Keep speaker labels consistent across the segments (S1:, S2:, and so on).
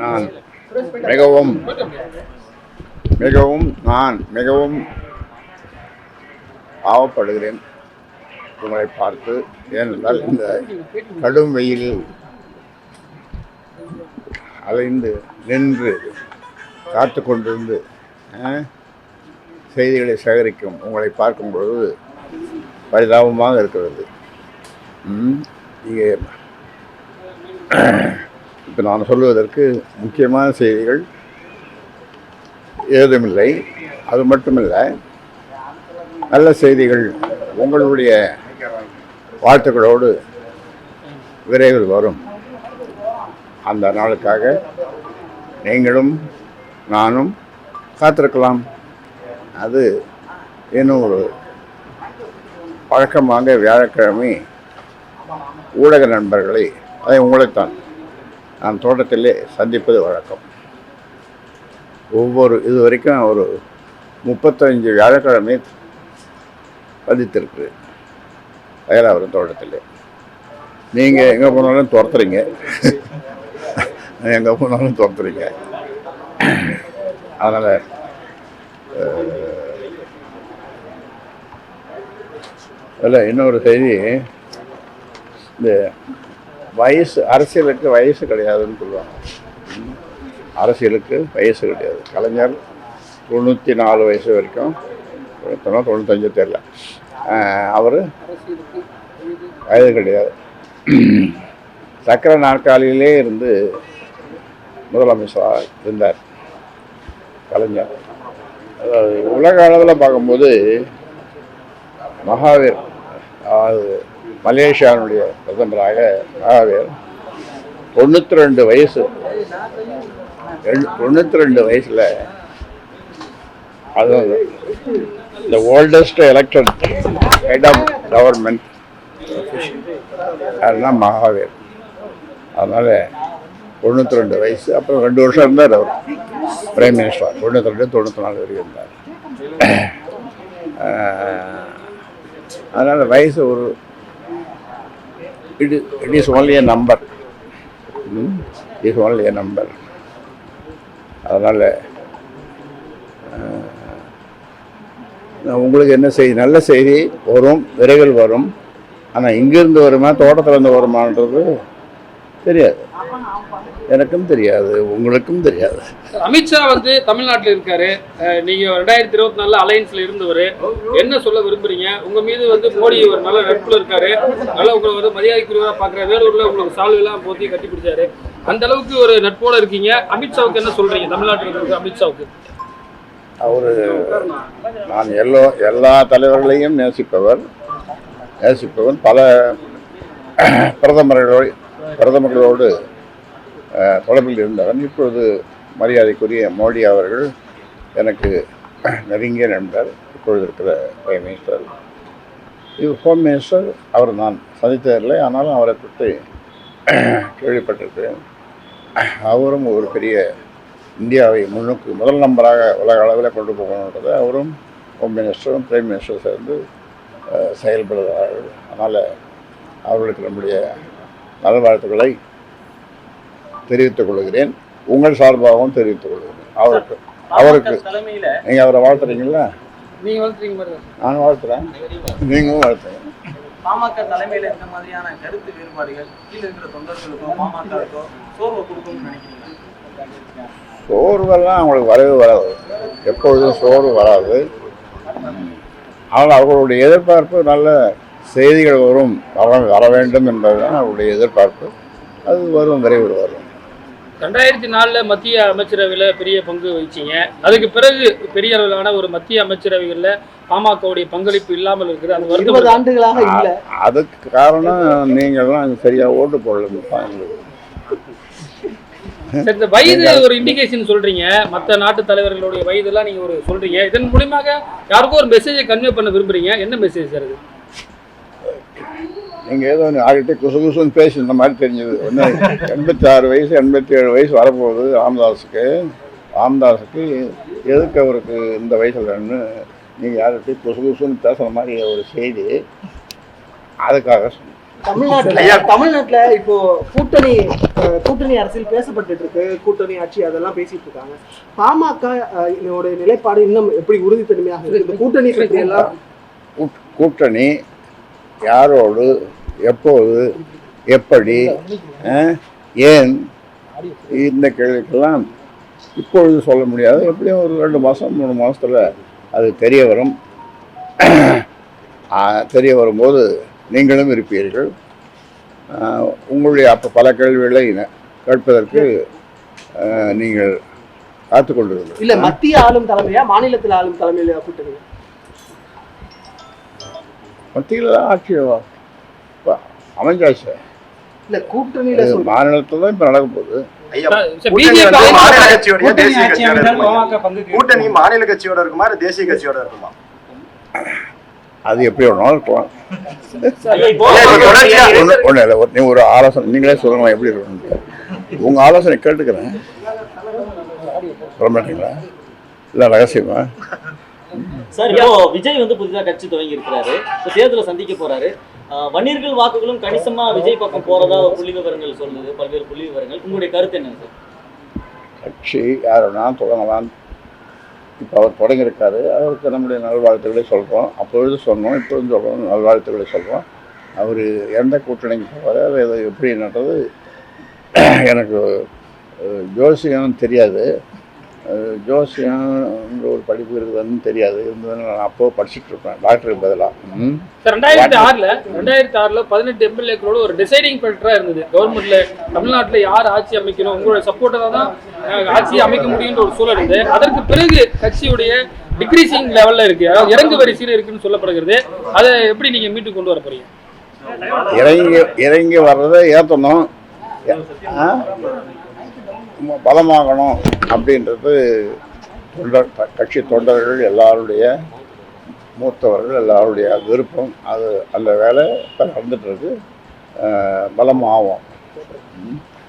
S1: நான் மிகவும் மிகவும் நான் மிகவும் ஆவப்படுகிறேன். உங்களை பார்த்து ஏனென்றால் இந்த கடும் வெயிலில் அலைந்து நின்று காத்து கொண்டிருந்து செய்திகளை சேகரிக்கும் உங்களை பார்க்கும் பொழுது பரிதாபமாக இருக்கிறது. இங்கே இப்போ நான் சொல்வதற்கு முக்கியமான செய்திகள் ஏதுமில்லை. அது மட்டுமில்லை நல்ல செய்திகள் உங்களுடைய வாழ்த்துக்களோடு விரைவில் வரும். அந்த நாளுக்காக நீங்களும் நானும் காத்திருக்கலாம். அது இன்னும் ஒரு வழக்கமாக வியாழக்கிழமை ஊடக நண்பர்களை அதை உங்களைத்தான் நான் தோட்டத்திலே சந்திப்பது வழக்கம். ஒவ்வொரு இது வரைக்கும் ஒரு முப்பத்தஞ்சு வியாழக்கிழமை சந்தித்திருக்கு வயலாவரம் தோட்டத்தில். நீங்கள் எங்கே போனாலும் துரத்துறீங்க. எங்கே போனாலும் துரத்துறீங்க. அதனால் இல்லை இன்னொரு செய்தி. இந்த வயசு அரசியலுக்கு வயசு கிடையாதுன்னு சொல்லுவாங்க. அரசியலுக்கு வயசு கிடையாது. கலைஞர் தொண்ணூற்றி நாலு வயசு வரைக்கும் தொண்ணூத்தஞ்சு தெரில அவர் வயது கிடையாது. சக்கர நாற்காலியிலே இருந்து முதலமைச்சராக இருந்தார் கலைஞர். அதாவது உலக அளவில் பார்க்கும்போது மகாவீர் அதாவது மலேசியாவினுடைய பிரதமராக மகாவீர் தொண்ணூற்றி ரெண்டு வயசு. தொண்ணூற்றி ரெண்டு வயசில் அது இந்த oldest elected head of government யாருன்னா மகாவீர். அதனால் தொண்ணூற்றி ரெண்டு வயசு அப்புறம் ரெண்டு வருஷம் இருந்தார் அவர். பிரைம் மினிஸ்டர் தொண்ணூற்றி ரெண்டு தொண்ணூற்றி நாலு வரைக்கும் இருந்தார் அதனால் வயசு ஒரு it it is only a number is only a number அதனால் உங்களுக்கு என்ன செய்தி நல்ல செய்தி வரும் விரைவில் வரும். ஆனால் இங்கேருந்து வருமா தோட்டத்தில் இருந்து வருமானது தெரியாது. எனக்கும் தெரியாது உங்களுக்கும் தெரியாது.
S2: அமித்ஷா வந்து தமிழ்நாட்டுல இருக்காரு. நீங்க ரெண்டாயிரத்தி இருபத்தி நாலுல அலையன்ஸ்ல இருந்தவர். என்ன சொல்ல விரும்புறீங்க? உங்க மீது வந்து மோடி ஒரு நல்ல நட்புல இருக்காரு. நல்லா உங்களை வந்து மரியாதைக்குரியவரா பாக்குற வேலூர்ல உங்களுக்கு சால்வை எல்லாம் போத்தி கட்டி பிடிச்சாரு. அந்த அளவுக்கு ஒரு நட்போட இருக்கீங்க. அமித்ஷாவுக்கு என்ன சொல்றீங்க? தமிழ்நாட்டுல இருக்க அமித்ஷாவுக்கு.
S1: அவர் நான் எல்லோ எல்லா தலைவர்களையும் நேசிப்பவர். நேசிப்பவன் பல பிரதமர்களோடு பிரதமர்களோடு தொடர்பில் இருந்தவன் இப்பொழுது மரியாதைக்குரிய மோடி அவர்கள் எனக்கு நெருங்கிய நண்பர் இப்பொழுது இருக்கிற பிரைம் மினிஸ்டர் இது ஹோம் மினிஸ்டர் அவர் நான் சந்தித்ததில்லை ஆனாலும் அவரை பற்றி கேள்விப்பட்டிருக்கிறேன். அவரும் ஒரு பெரிய இந்தியாவை முன்னுக்கு முதல் நம்பராக உலக அளவில் கொண்டு போகணுன்றதை அவரும் ஹோம் மினிஸ்டரும் பிரைம் மினிஸ்டரும் சேர்ந்து செயல்படுகிறார்கள். அதனால் அவர்களுக்கு நம்முடைய நல்வாழ்த்துக்களை தெரிவித்துக் கொள்கிறேன். உங்கள் சார்பாகவும் தெரிவித்துக் கொள்கிறேன். அவருக்கு அவருக்கு நீங்கள் அவரை வாழ்த்துறீங்களா நான் வாழ்த்துறேன். நீங்களும் வாழ்த்துங்க
S3: பாமக தலைமையில இந்த மாதிரியான கருத்து வேறுபாடுகள் கீழே இருக்கிற தொண்டர்களுக்கோ பாமகவுக்கோ சோர்வை கொடுக்கும்னு நினைக்கிறீங்களா?
S1: சோர்வெல்லாம் அவங்களுக்கு வரவே வராது. எப்பொழுதும் சோர்வு வராது. ஆனால் அவர்களுடைய எதிர்பார்ப்பு நல்ல செய்திகள் வரும் வர வர வேண்டும் என்பதுதான் அவருடைய எதிர்பார்ப்பு. அது வரும் விரைவில் வரும்.
S2: ரெண்டாயிரத்தி நாலுல மத்திய அமைச்சரவையில பெரிய பங்கு வகிச்சீங்க. அதுக்கு பிறகு பெரிய அளவிலான ஒரு மத்திய அமைச்சரவைகள்ல பாமகவுடைய பங்களிப்பு இல்லாமல் இருக்குது. அது வருத்தம்
S4: ஆண்டுகளாக இல்ல.
S1: அதுக்கு காரணம் நீங்கள்லாம் சரியாக ஓட்டு
S2: சரி, இந்த வயது ஒரு இண்டிகேஷன் சொல்றீங்க. மத்த நாட்டு தலைவர்களுடைய வயதெல்லாம் நீங்க ஒரு சொல்றீங்க. இதன் மூலியமாக யாருக்கும் ஒரு மெசேஜை கன்வே பண்ண விரும்புறீங்க. என்ன மெசேஜ் சார் இது
S1: நீங்கள் ஏதோ ஆகிட்டு குசு குசுன்னு பேசின மாதிரி தெரிஞ்சது. ஒன்று எண்பத்தி ஆறு வயசு எண்பத்தி ஏழு வயசு வரப்போகுது ராமதாஸுக்கு. ராமதாஸுக்கு எதுக்கு அவருக்கு இந்த வயசுலன்னு நீங்கள் யார்கிட்டையும் குசு குசுன்னு பேசுகிற மாதிரி ஒரு செய்தி. அதுக்காக சொன்னேன்.
S4: தமிழ்நாட்டுல
S5: ஐயா.
S4: தமிழ்நாட்டுல இப்போ கூட்டணி கூட்டணி அரசியல் பேசப்பட்டுட்டு இருக்கு. கூட்டணி ஆட்சி அதெல்லாம் பேசிட்டு இருக்காங்க. பாமக நிலைப்பாடு இன்னும் எப்படி உறுதித்தன்மையாக இருக்கு? இந்த கூட்டணி பற்றி எல்லாம்
S1: கூட்- கூட்டணி யாரோடு எப்போது எப்படி ஏன் இந்த கேள்விக்கெல்லாம் இப்பொழுது சொல்ல முடியாது. எப்படியும் ஒரு ரெண்டு மாதம் மூணு மாதத்தில் அது தெரிய வரும். தெரிய வரும்போது நீங்களும் இருப்பீர்கள். உங்களுடைய அப்போ பல கேள்விகளை கேட்பதற்கு நீங்கள் காத்து கொண்டிருங்கள்
S4: இல்ல மத்திய ஆளும் தலைமையா மாநிலத்தில் ஆளும் தலைமையில கூட்டணி
S1: மத்தியில் ஆட்சி இப்ப அமைஞ்சாச்சு.
S4: இல்ல கூட்டணியில
S1: மாநிலத்தில் தான் இப்போ நடக்க போகுது
S5: கூட்டணி மாநில கட்சியோட இருக்குமா? தேசிய கட்சியோட இருக்குமா?
S1: அது எப்படி வேணாலும் இருக்கலாம். ஒன்றும் இல்லை நீ ஒரு ஆலோசனை நீங்களே சொல்லுங்க எப்படி இருக்கணும் உங்கள் ஆலோசனை கேட்டுக்கிறேன். சொல்ல மாட்டீங்களா இல்லை ரகசியமா?
S6: சார் இப்போ விஜய் வந்து புதிதா கட்சி துவங்கி இருக்கிறாரு. தேர்தலை சந்திக்க போறாரு. வன்னியர்கள் வாக்குகளும் கணிசமா விஜய் பக்கம் போறதா புள்ளி விவரங்கள் சொல்லுது பல்வேறு புள்ளி விவரங்கள் உங்களுடைய கருத்து என்ன சார்?
S1: கட்சி யார் தொடங்கலாம் இப்போ அவர் தொடங்கியிருக்காரு. அவருக்கு நம்முடைய நல்வாழ்த்துக்களை சொல்கிறோம் அப்பொழுது சொன்னோம் இப்பொழுது சொல்கிறோம் நல்வாழ்த்துக்களை சொல்கிறோம் அவர் எந்த கூட்டணிக்கு போவார் அது எது எப்படின்றது எனக்கு ஜோசியம் தெரியாது. அஹ், ஜோசியம் ஒரு படிப்பு இருக்குதுன்னு தெரியாது. இருந்ததுன்னு நான் அப்போ படிச்சுட்டு இருப்பேன் டாக்டருக்கு பதிலாக
S2: ரெண்டாயிரத்தி ஆறுல ரெண்டாயிரத்தி ஆறுல பதினெட்டு எம்எல்ஏக்களோட ஒரு டிசைடிங் ஃபேக்டரா இருந்தது. கவர்மெண்ட்ல தமிழ்நாட்டுல யார் ஆட்சி அமைக்கணும் உங்களோட சப்போர்ட்டா தான் ஆட்சி அமைக்க முடியும்ன்ற ஒரு சூழல் இருந்தது. அதற்கு பிறகு கட்சியுடைய டிக்ரீசிங் லெவல்ல இருக்கு. அதாவது இறங்கு வரிசையில் இருக்குன்னு சொல்லப்படுகிறது. அதை எப்படி நீங்க மீட்டு கொண்டு வர போறீங்க?
S1: இறங்கி இறங்கி வர்றதை ஏற்றணும் பலமாகணும் அப்படின்றது தொண்டர் கட்சி தொண்டர்கள் எல்லாருடைய மூத்தவர்கள் எல்லாருடைய விருப்பம். அது அந்த வேலை இப்போ நடந்துட்டு இருக்கு அஹ், பலமாகும்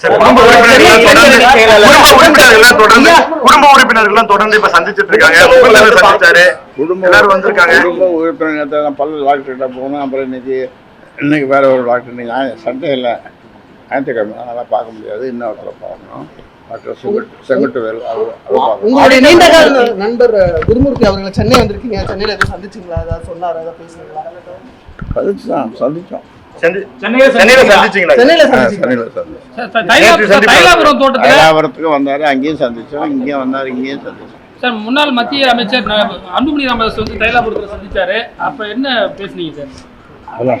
S5: சரி, குடும்ப உறுப்பினர்கள் தொடர்ந்து குடும்ப உறுப்பினர்கள் தொடர்ந்து குடும்ப உறுப்பினர்கள் தொடர்ந்து இப்ப சந்திச்சிட்டு இருக்காங்க
S1: குடும்ப
S5: எல்லாரும் வந்திருக்காங்க.
S1: குடும்ப உறுப்பினர் பல்லு டாக்டர்கிட்ட போனேன் அப்புறம் இன்னைக்கு இன்னைக்கு வேற ஒரு டாக்டர் இன்னைக்கு சண்டே இல்லை ஞாயிற்றுக்கிழமை அதெல்லாம் பார்க்க முடியாது. இன்னொருத்தரை பார்க்கணும். டாக்டர் செங்குட்டு செங்குட்டுவேல்
S4: உங்களுடைய நீண்ட கால நண்பர் அஹ், குருமூர்த்தி அவர்களை சென்னை வந்திருக்கீங்க. சென்னையில எதுவும் சந்திச்சீங்களா? ஏதாவது சொன்னாரா? ஏதாவது பேசுனீங்களா?
S1: சந்திச்சோம். சந்திச்சோம். தைலாபுரத்துக்கு வந்தார் அங்கேயும் சந்திச்சோம் இங்கேயும் வந்தார் இங்கேயும் சந்திச்சோம்.
S2: சார் முன்னாள் மத்திய அமைச்சர் அன்புமணி ராமதாஸ் வந்து தைலாபுரத்துல சந்திச்சாரு. அப்ப என்ன பேசுனீங்க சார்?
S1: அதெல்லாம்